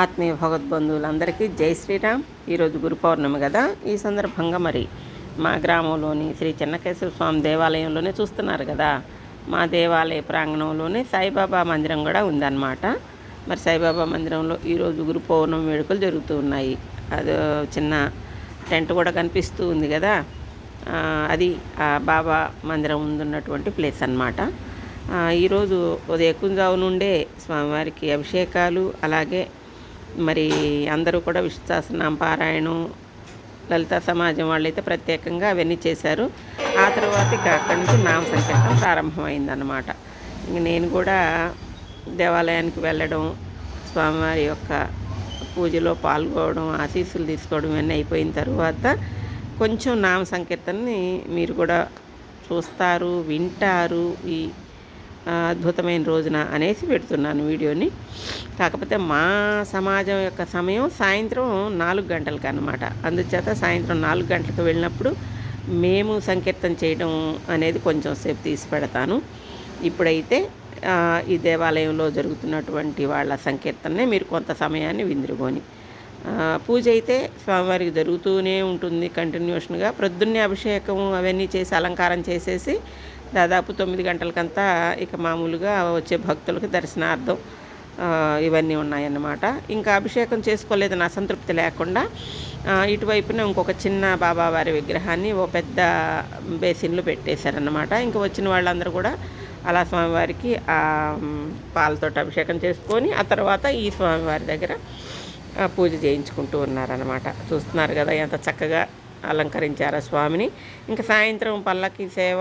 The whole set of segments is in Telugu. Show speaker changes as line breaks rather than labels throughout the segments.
ఆత్మీయ భగవద్బంధువులందరికీ జై శ్రీరామ్. ఈరోజు గురు పౌర్ణమి కదా. ఈ సందర్భంగా మరి మా గ్రామంలోని శ్రీ చెన్నకేశ్వర స్వామి దేవాలయంలోనే చూస్తున్నారు కదా. మా దేవాలయ ప్రాంగణంలోనే సాయిబాబా మందిరం కూడా ఉందన్నమాట. మరి సాయిబాబా మందిరంలో ఈరోజు గురు పౌర్ణమి వేడుకలు జరుగుతూ ఉన్నాయి. అది చిన్న టెంట్ కూడా కనిపిస్తూ ఉంది కదా. అది ఆ బాబా మందిరం ముందున్నటువంటి ప్లేస్ అన్నమాట. ఈరోజు ఉదయకుంజావు నుండే స్వామివారికి అభిషేకాలు అలాగే మరి అందరూ కూడా విష్ణు సహస్రనామ పారాయణం లలిత సమాజం వాళ్ళైతే ప్రత్యేకంగా అవన్నీ చేశారు. ఆ తర్వాత ఇక అక్కడి నుంచి నామ సంకీర్తనం ప్రారంభమైందన్నమాట. ఇంక నేను కూడా దేవాలయానికి వెళ్ళడం స్వామివారి యొక్క పూజలో పాల్గొనడం ఆశీస్సులు తీసుకోవడం ఇవన్నీ అయిపోయిన తర్వాత కొంచెం నామ సంకీర్తనని మీరు కూడా చూస్తారు వింటారు. ఈ అద్భుతమైన రోజున అనేసి పెడుతున్నాను వీడియోని. కాకపోతే మా సమాజం యొక్క సమయం సాయంత్రం నాలుగు గంటలకు అనమాట అందుచేత సాయంత్రం నాలుగు గంటలకు వెళ్ళినప్పుడు మేము సంకీర్తన చేయడం అనేది కొంచెం సేపు తీసి పెడతాను. ఇప్పుడైతే ఈ దేవాలయంలో జరుగుతున్నటువంటి వాళ్ళ సంకీర్తననే మీరు కొంత సమయాన్ని విందురుకొని పూజ అయితే స్వామివారికి జరుగుతూనే ఉంటుంది కంటిన్యూషన్గా. ప్రొద్దున్నే అభిషేకం అవన్నీ చేసి అలంకారం చేసేసి దాదాపు తొమ్మిది గంటలకంతా ఇక మామూలుగా వచ్చే భక్తులకు దర్శనార్థం ఇవన్నీ ఉన్నాయన్నమాట. ఇంకా అభిషేకం చేసుకోలేదని అసంతృప్తి లేకుండా ఇటువైపున ఇంకొక చిన్న బాబావారి విగ్రహాన్ని ఓ పెద్ద బేసిన్లు పెట్టేశారన్నమాట. ఇంకా వచ్చిన వాళ్ళందరూ కూడా అలా స్వామివారికి ఆ పాలతోటి అభిషేకం చేసుకొని ఆ తర్వాత ఈ స్వామివారి దగ్గర పూజ చేయించుకుంటూ ఉన్నారనమాట చూస్తున్నారు కదా ఎంత చక్కగా అలంకరించారు ఆ స్వామిని. ఇంకా సాయంత్రం పల్లకి సేవ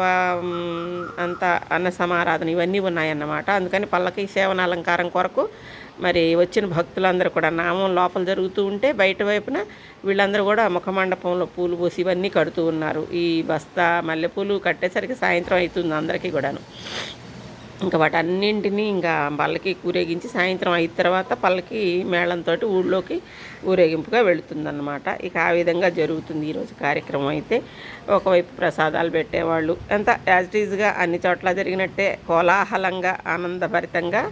అంతా అన్న సమారాధన ఇవన్నీ ఉన్నాయన్నమాట. అందుకని పల్లకి సేవన అలంకారం కొరకు మరి వచ్చిన భక్తులందరూ కూడా నామం లోపల జరుగుతూ ఉంటే బయట వైపున వీళ్ళందరూ కూడా ముఖమండపంలో పూలు పూసి ఇవన్నీ కడుతూ ఉన్నారు. ఈ బస్తా మల్లెపూలు కట్టేసరికి సాయంత్రం అవుతుంది అందరికీ కూడాను. ఇంకా వాటన్నింటినీ ఇంకా పళ్ళకి ఊరేగించి సాయంత్రం అయిన తర్వాత పల్లకి మేళంతో ఊళ్ళోకి ఊరేగింపుగా వెళుతుందన్నమాట. ఇక ఆ విధంగా జరుగుతుంది ఈరోజు కార్యక్రమం అయితే. ఒకవైపు ప్రసాదాలు పెట్టేవాళ్ళు. ఎంత యాజ్ ఈజ్గా అన్ని చోట్ల జరిగినట్టే కోలాహలంగా ఆనందభరితంగా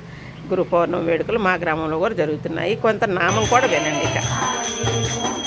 గురు పౌర్ణమి వేడుకలు మా గ్రామంలో కూడా జరుగుతున్నాయి. కొంత నామం కూడా వినండి ఇక.